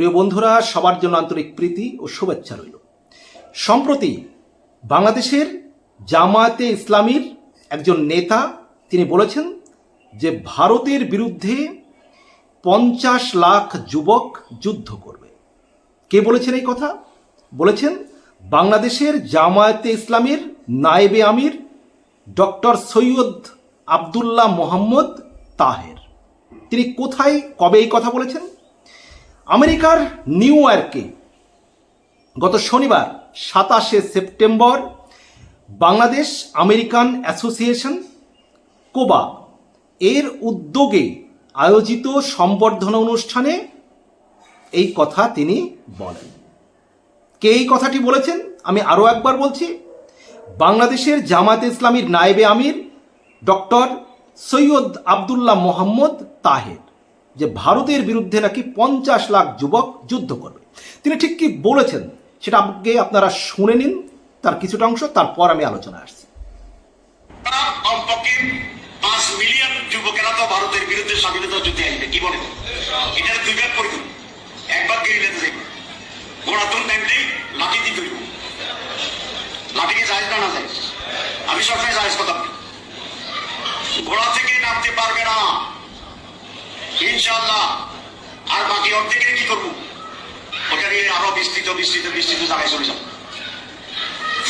প্রিয় বন্ধুরা, সবার জন্য আন্তরিক প্রীতি ও শুভেচ্ছা রইল। সম্প্রতি বাংলাদেশের জামায়াতে ইসলামীর একজন নেতা, তিনি বলেছেন যে ভারতের বিরুদ্ধে পঞ্চাশ লাখ যুবক যুদ্ধ করবে। কে বলেছেন এই কথা? বলেছেন বাংলাদেশের জামায়াতে ইসলামীর নায়েবে আমির ডক্টর সৈয়দ আবদুল্লাহ মোহাম্মদ তাহের। তিনি কোথায়, কবে এই কথা বলেছেন? আমেরিকার নিউ ইয়র্কে গত শনিবার সাতাশে সেপ্টেম্বর বাংলাদেশ আমেরিকান অ্যাসোসিয়েশন, কোবা। এর উদ্যোগে আয়োজিত সম্বর্ধনা অনুষ্ঠানে এই কথা তিনি বলেন। কে এই কথাটি বলেছেন? আমি আরও একবার বলছি, বাংলাদেশের জামাত ইসলামীর নায়েবে আমির ডক্টর সৈয়দ আবদুল্লাহ মোহাম্মদ তাহের। যে ভারতের বিরুদ্ধে নাকি পঞ্চাশ লাখ যুবক যুদ্ধ করবে। তিনি ঠিক কি বলেছেন সেটা আগে আপনারা শুনে নিন, তার কিছুটা অংশ, তারপর আমি আলোচনায় আসছি। মিলিয়ন যুবকেরা তো ভারতের বিরুদ্ধে স্বাধীনতা যুদ্ধে আসবে, কি বলে এটার দুই ভাগ যাইব গোড়াতুন টাইমটাই লাঠি দিয়ে না আমি সবসময় জাহেজ কথা ঘোড়া থেকে নামতে পারবে না। ইনশাল্লাহ আর বাকি অর্ধেকের কি করব? ওটা নিয়ে আরও বিস্তৃত বিস্তৃত বিস্তৃত জায়গায় চলে যাব।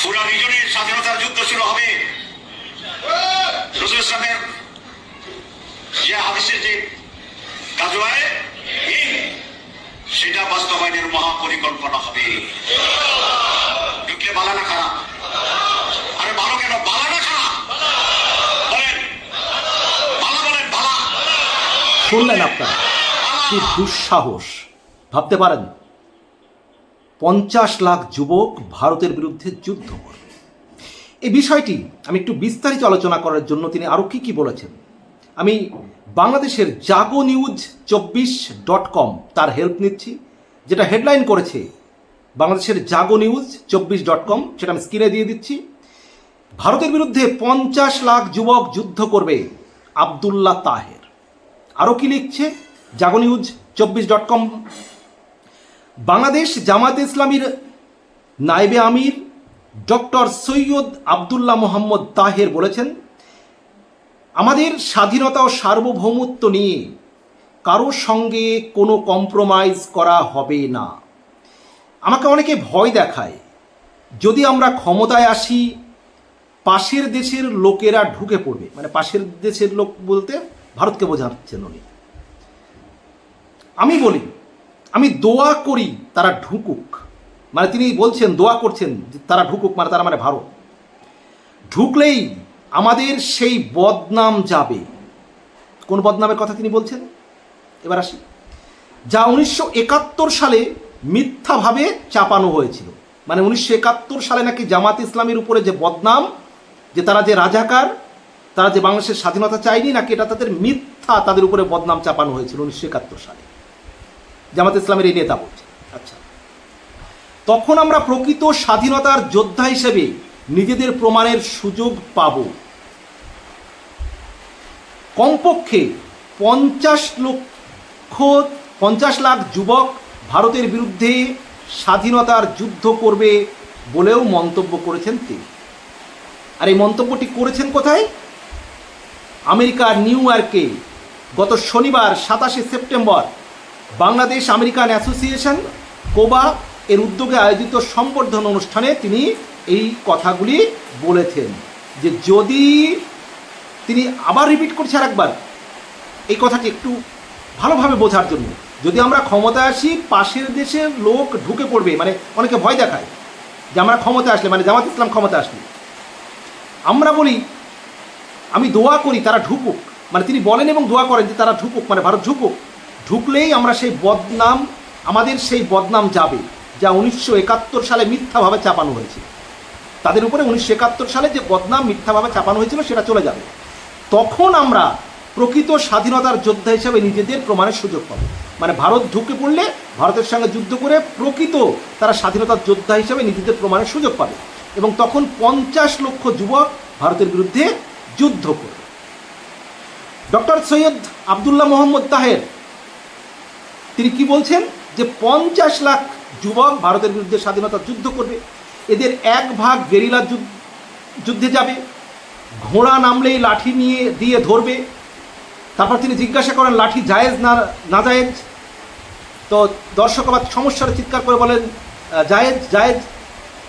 পুরা রিজনের স্বাধীনতার যুদ্ধ শুরু হবে। রসুল ইসলামের যে হাদিসের যে কাজ হয়, সেটা বাস্তবায়নের মহাপরিকল্পনা হবে। ঢুকলে বালা না খারাপ আরে ভালো কেন বালা না খারাপ বলেন বালা বলেন বালা শুনলেন আপনারা? কি দুঃসাহস। ভাবতে পারেন, পঞ্চাশ লাখ যুবক ভারতের বিরুদ্ধে যুদ্ধ করবে। এই বিষয়টি আমি একটু বিস্তারিত আলোচনা করার জন্য তিনি আরও কী কী বলেছেন। আমি বাংলাদেশের জাগো নিউজ চব্বিশ ডট কম তার হেল্প নিচ্ছি, যেটা হেডলাইন করেছে বাংলাদেশের জাগো নিউজ চব্বিশ ডট কম, সেটা আমি স্ক্রিনে দিয়ে দিচ্ছি। ভারতের বিরুদ্ধে পঞ্চাশ লাখ যুবক যুদ্ধ করবে আবদুল্লাহ তাহের। আরও কি লিখছে? জাগো নিউজ চব্বিশ ডট কম। বাংলাদেশ জামাত ইসলামীর নাইবে আমির ডক্টর সৈয়দ আবদুল্লাহ মোহাম্মদ তাহের বলেছেন, আমাদের স্বাধীনতা ও সার্বভৌমত্ব নিয়ে কারোর সঙ্গে কোনো কম্প্রোমাইজ করা হবে না। আমাকে অনেকে ভয় দেখায়। যদি আমরা ক্ষমতায় আসি, পাশের দেশের লোকেরা ঢুকে পড়বে। মানে পাশের দেশের লোক বলতে ভারতকে বোঝাচ্ছেন উনি। আমি বলি, আমি দোয়া করি তারা ঢুকুক। মানে তিনি বলছেন, দোয়া করছেন তারা ঢুকুক মানে তারা মানে ভারত। ঢুকলেই আমাদের সেই বদনাম যাবে। কোন বদনামের কথা তিনি বলছেন? এবার আসি। যা উনিশশো একাত্তর সালে মিথ্যাভাবে চাপানো হয়েছিল। মানে উনিশশো একাত্তর সালে নাকি জামাত ইসলামের উপরে যে বদনাম, যে তারা যে রাজাকার তারা যে বাংলাদেশের স্বাধীনতা চায়নি নাকি এটা তাদের মিথ্যা তাদের উপরে বদনাম চাপানো হয়েছিল উনিশশো একাত্তর সালে। জামাত ইসলামের এই নেতা বলছে। আচ্ছা। তখন আমরা প্রকৃত স্বাধীনতার যোদ্ধা হিসেবে নিজেদের প্রমাণের সুযোগ পাব। কমপক্ষে পঞ্চাশ লক্ষ, পঞ্চাশ লাখ যুবক ভারতের বিরুদ্ধে স্বাধীনতার যুদ্ধ করবে বলেও মন্তব্য করেছেন তিনি। আর এই মন্তব্যটি করেছেন কোথায়? আমেরিকার নিউ ইয়র্কে গত শনিবার সাতাশে সেপ্টেম্বর বাংলাদেশ আমেরিকান অ্যাসোসিয়েশন কোবা এর উদ্যোগে আয়োজিত সম্বর্ধনা অনুষ্ঠানে তিনি এই কথাগুলি বলেছেন যে যদি তিনি আবার রিপিট করছে আর একবার এই কথাটি একটু ভালোভাবে বোঝার জন্য। যদি আমরা ক্ষমতায় আসি, পাশের দেশের লোক ঢুকে পড়বে মানে অনেকে ভয় দেখায় যে আমরা ক্ষমতা আসলে মানে জামাত ইসলাম ক্ষমতা আসলে। আমরা বলি আমি দোয়া করি তারা ঢুকুক। মানে তিনি বলেন এবং দোয়া করেন যে তারা ঢুকুক মানে ভারত ঢুকুক। ঢুকলেই আমরা সেই বদনাম, আমাদের সেই বদনাম যাবে, যা উনিশশো একাত্তর সালে মিথ্যাভাবে চাপানো হয়েছে তাদের উপরে উনিশশো একাত্তর সালে যে বদনাম মিথ্যাভাবে চাপানো হয়েছিল, সেটা চলে যাবে। তখন আমরা প্রকৃত স্বাধীনতার যোদ্ধা হিসাবে নিজেদের প্রমাণের সুযোগ পাবো। মানে ভারত ঢুকে পড়লে ভারতের সঙ্গে যুদ্ধ করে প্রকৃত তারা স্বাধীনতার যোদ্ধা হিসাবে নিজেদের প্রমাণের সুযোগ পাবে। এবং তখন পঞ্চাশ লক্ষ যুবক ভারতের বিরুদ্ধে যুদ্ধ করবে ডক্টর সৈয়দ আবদুল্লাহ মোহাম্মদ তাহের, তিনি কি বলছেন? যে পঞ্চাশ লাখ যুবক ভারতের বিরুদ্ধে স্বাধীনতা যুদ্ধ করবে, এদের এক ভাগ গেরিলা যুদ্ধ- যাবে, ঘোড়া নামলেই লাঠি নিয়ে, দিয়ে ধরবে, তারপর তিনি জিজ্ঞাসা করেন, লাঠি জায়েজ না না জায়েজ? তো দর্শক আবার সমস্যার চিৎকার করে বলেন জায়েজ জায়েজ?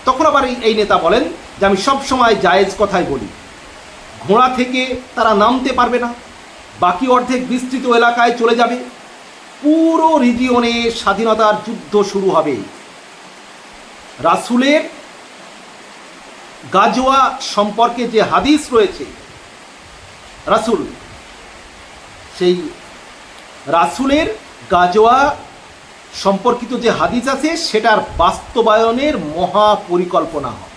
তখন আবার এই নেতা বলেন যে আমি সব সময় জায়েজ কথাই বলি। ঘোড়া থেকে তারা নামতে পারবে না। বাকি অর্ধেক বিস্তৃত এলাকায় চলে যাবে। পুরো রিজিয়নে স্বাধীনতার যুদ্ধ শুরু হবে। রাসুলের গাজোয়া সম্পর্কে যে হাদিস রয়েছে, রাসুল, সেই রাসুলের গাজোয়া সম্পর্কিত যে হাদিস আছে, সেটার বাস্তবায়নের মহা পরিকল্পনা হবে।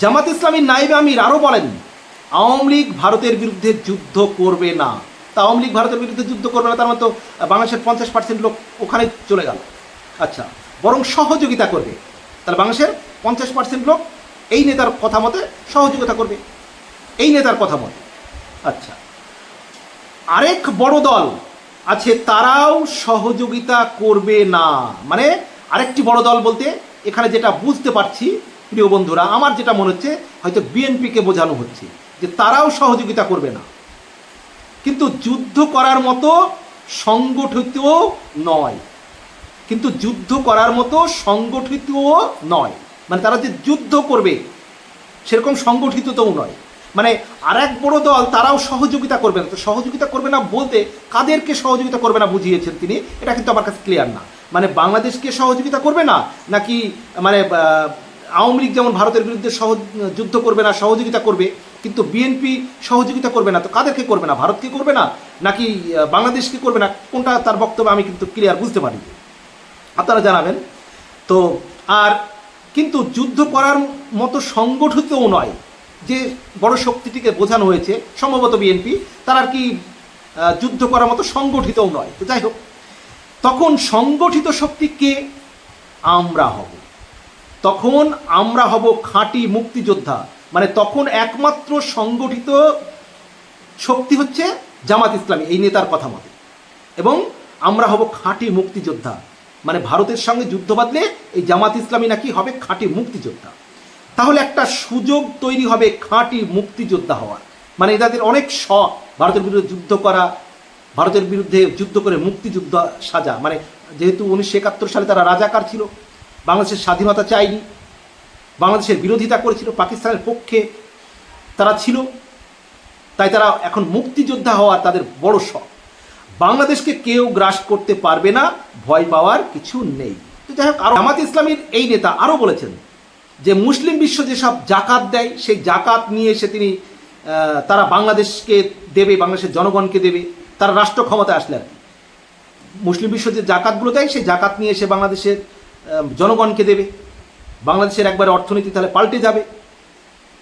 জামাত ইসলামী নাইবে আমির আরও বলেন, আওয়ামী লীগ ভারতের বিরুদ্ধে যুদ্ধ করবে না। তা আওয়ামী লীগ ভারতের বিরুদ্ধে যুদ্ধ করবে না, তার মতো তো বাংলাদেশের পঞ্চাশ পার্সেন্ট লোক ওখানে চলে গেল। আচ্ছা বরং সহযোগিতা করবে। তাহলে বাংলাদেশের পঞ্চাশ পার্সেন্ট লোক এই নেতার কথা মতে সহযোগিতা করবে। এই নেতার কথা মতে। আচ্ছা আরেক বড় দল আছে, তারাও সহযোগিতা করবে না। মানে আরেকটি বড় দল বলতে এখানে যেটা বুঝতে পারছি প্রিয় বন্ধুরা, আমার যেটা মনে হচ্ছে, হয়তো বিএনপিকে বোঝানো হচ্ছে যে তারাও সহযোগিতা করবে না। কিন্তু যুদ্ধ করার মতো সংগঠিত নয়। কিন্তু যুদ্ধ করার মতো সংগঠিতও নয়। মানে তারা যে যুদ্ধ করবে, সেরকম সংগঠিত সংগঠিতও নয়। মানে আর এক বড় দল তারাও সহযোগিতা করবে না। তো সহযোগিতা করবে না বলতে কাদেরকে সহযোগিতা করবে না বুঝিয়েছেন তিনি? এটা কিন্তু আমার কাছে ক্লিয়ার না। মানে বাংলাদেশকে সহযোগিতা করবে না? নাকি মানে আওয়ামী লীগ যেমন ভারতের বিরুদ্ধে সহ যুদ্ধ করবে না, সহযোগিতা করবে, কিন্তু বিএনপি সহযোগিতা করবে না, তো কাদেরকে করবে না? ভারতকে করবে না? নাকি বাংলাদেশকে করবে না? কোনটা তার বক্তব্য আমি কিন্তু ক্লিয়ার বুঝতে পারি। আপনারা জানাবেন। তো, আর কিন্তু যুদ্ধ করার মতো সংগঠিতও নয় যে বড় শক্তিটিকে বোঝানো হয়েছে, সম্ভবত বিএনপি, তার আর কি যুদ্ধ করার মতো সংগঠিতও নয়। তো যাই হোক, তখন সংগঠিত শক্তি কে? আমরা হব। তখন আমরা হব খাঁটি মুক্তিযোদ্ধা। মানে তখন একমাত্র সংগঠিত শক্তি হচ্ছে জামাত ইসলামী, এই নেতার কথা মতে। এবং আমরা হব খাঁটি মুক্তিযোদ্ধা। মানে ভারতের সঙ্গে যুদ্ধ বাঁধলে এই জামাত ইসলামী নাকি হবে খাঁটি মুক্তিযোদ্ধা। তাহলে একটা সুযোগ তৈরি হবে খাঁটি মুক্তিযোদ্ধা হওয়ার। মানে এদের অনেক শখ, ভারতের বিরুদ্ধে যুদ্ধ করা, ভারতের বিরুদ্ধে যুদ্ধ করে মুক্তিযুদ্ধ সাজা। মানে যেহেতু উনিশশো একাত্তর সালে তারা রাজাকার ছিল বাংলাদেশের স্বাধীনতা চায়নি, বাংলাদেশের বিরোধিতা করেছিল, পাকিস্তানের পক্ষে তারা ছিল, তাই তারা এখন মুক্তিযোদ্ধা হওয়ার তাদের বড় শখ। বাংলাদেশকে কেউ গ্রাস করতে পারবে না, ভয় পাওয়ার কিছু নেই। তো যাই হোক, আরও জামাত ইসলামীর এই নেতা আরও বলেছেন যে মুসলিম বিশ্ব যেসব জাকাত দেয়, সেই জাকাত নিয়ে এসে তিনি তারা বাংলাদেশকে দেবে, বাংলাদেশের জনগণকে দেবে, তারা রাষ্ট্র ক্ষমতায় আসলে আর মুসলিম বিশ্ব যে জাকাতগুলো দেয়, সেই জাকাত নিয়ে এসে বাংলাদেশের জনগণকে দেবে। বাংলাদেশের একবারে অর্থনীতি তাহলে পাল্টে যাবে।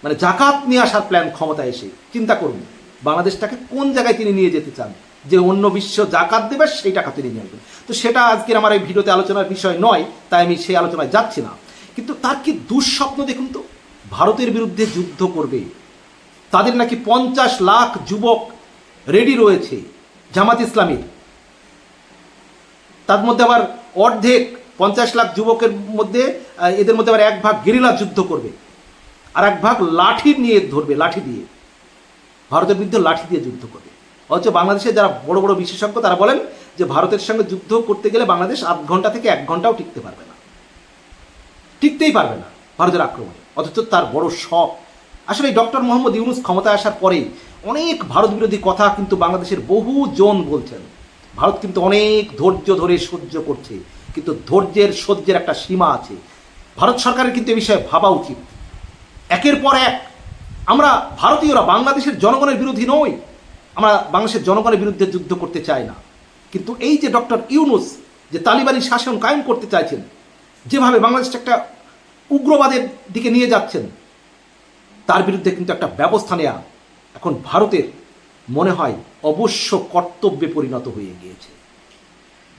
মানে জাকাত নিয়ে আসার প্ল্যান ক্ষমতায় এসে, চিন্তা করুন, বাংলাদেশটাকে কোন জায়গায় তিনি নিয়ে যেতে চান? যে অন্য বিশ্ব জাকাত দেবে, সেই টাকা তিনি নিয়ে আসবেন। তো সেটা আজকের আমার এই ভিডিওতে আলোচনার বিষয় নয়, তাই আমি সেই আলোচনায় যাচ্ছি না। কিন্তু তার কি দুঃস্বপ্ন দেখুন তো? ভারতের বিরুদ্ধে যুদ্ধ করবে। তাদের নাকি পঞ্চাশ লাখ যুবক রেডি রয়েছে, জামাত ইসলামীর। তার মধ্যে আবার অর্ধেক পঞ্চাশ লাখ যুবকের মধ্যে এদের মধ্যে আবার এক ভাগ গেরিলা যুদ্ধ করবে। আর এক ভাগ লাঠি নিয়ে ধরবে, লাঠি দিয়ে। ভারতের বিরুদ্ধে লাঠি দিয়ে যুদ্ধ করবে। অথচ বাংলাদেশের যারা বড় বড় বিশেষজ্ঞ, তারা বলেন যে ভারতের সঙ্গে যুদ্ধ করতে গেলে বাংলাদেশ আধ ঘণ্টা থেকে এক ঘন্টাও টিকতে পারবে না। টিকতেই পারবে না ভারতের আক্রমণে। অথচ তার বড় শখ। আসলে ডক্টর মোহাম্মদ ইউনুস ক্ষমতায় আসার পরে অনেক ভারত বিরোধী কথা কিন্তু বাংলাদেশের বহু জন বলছেন। ভারত কিন্তু অনেক ধৈর্য ধরে সহ্য করছে। কিন্তু ধৈর্যের সহ্যের একটা সীমা আছে। ভারত সরকারের কিন্তু এ বিষয়ে ভাবা উচিত। একের পর এক, আমরা ভারতীয়রা বাংলাদেশের জনগণের বিরোধী নই। আমরা বাংলাদেশের জনগণের বিরুদ্ধে যুদ্ধ করতে চাই না। কিন্তু এই যে ডক্টর ইউনুস যে তালিবানি শাসন কায়েম করতে চাইছেন, যেভাবে বাংলাদেশটা একটা উগ্রবাদের দিকে নিয়ে যাচ্ছেন, তার বিরুদ্ধে কিন্তু একটা ব্যবস্থা নেওয়া এখন ভারতের মনে হয় অবশ্য কর্তব্যে পরিণত হয়ে গিয়েছে।